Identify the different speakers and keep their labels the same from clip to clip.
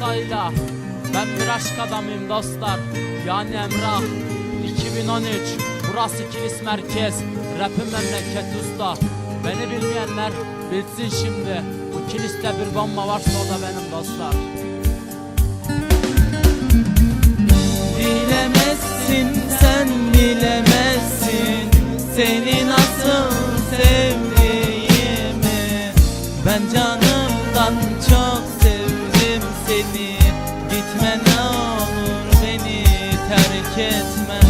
Speaker 1: sırayla Ben bir aşk adamıyım dostlar. Yani Emrah. 2013 Burası Kilis Merkez. Rap'in memleket usta. Beni bilmeyenler bilsin şimdi. Bu kiliste bir bomba varsa o da benim dostlar.
Speaker 2: Bilemezsin sen bilemezsin. Seni nasıl sevdiğimi. Ben çok seni Gitme ne olur beni terk etme.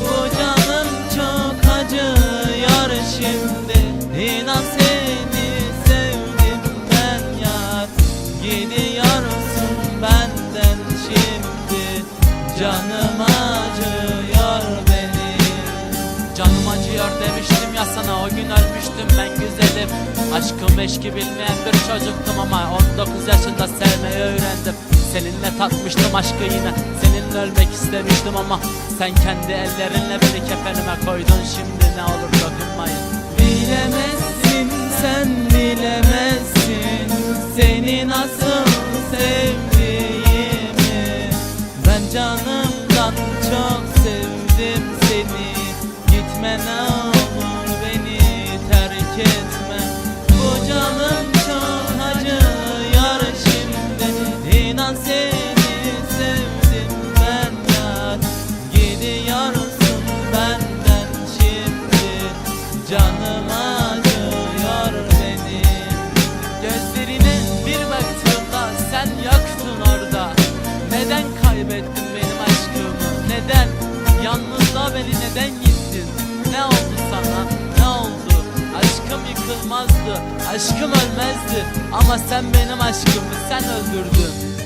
Speaker 2: Bu canım çok acıyor şimdi İnan seni sevdim ben yar. Gidiyorsun benden şimdi Canım acıyor benim.
Speaker 1: Canım acıyor demiştim ya sana o gün ölmüştüm ben güzelim Aşkım eşki bilmeyen bir çocuktum ama 19 yaşında sevmeyi öğrendim. Seninle tatmıştım aşkı yine Seninle ölmek istemiştim ama Sen kendi ellerinle beni kefenime koydun. Şimdi ne olur dokunmayın.
Speaker 2: Bilemezsin sen bilemezsin. Seni nasıl sevdiğimi. Ben canımdan
Speaker 1: Neden kaybettin benim aşkımı? Neden? Yalnızda beni neden gittin? Ne oldu sana? Ne oldu? Aşkım yıkılmazdı aşkım ölmezdi. Ama sen benim aşkımı sen öldürdün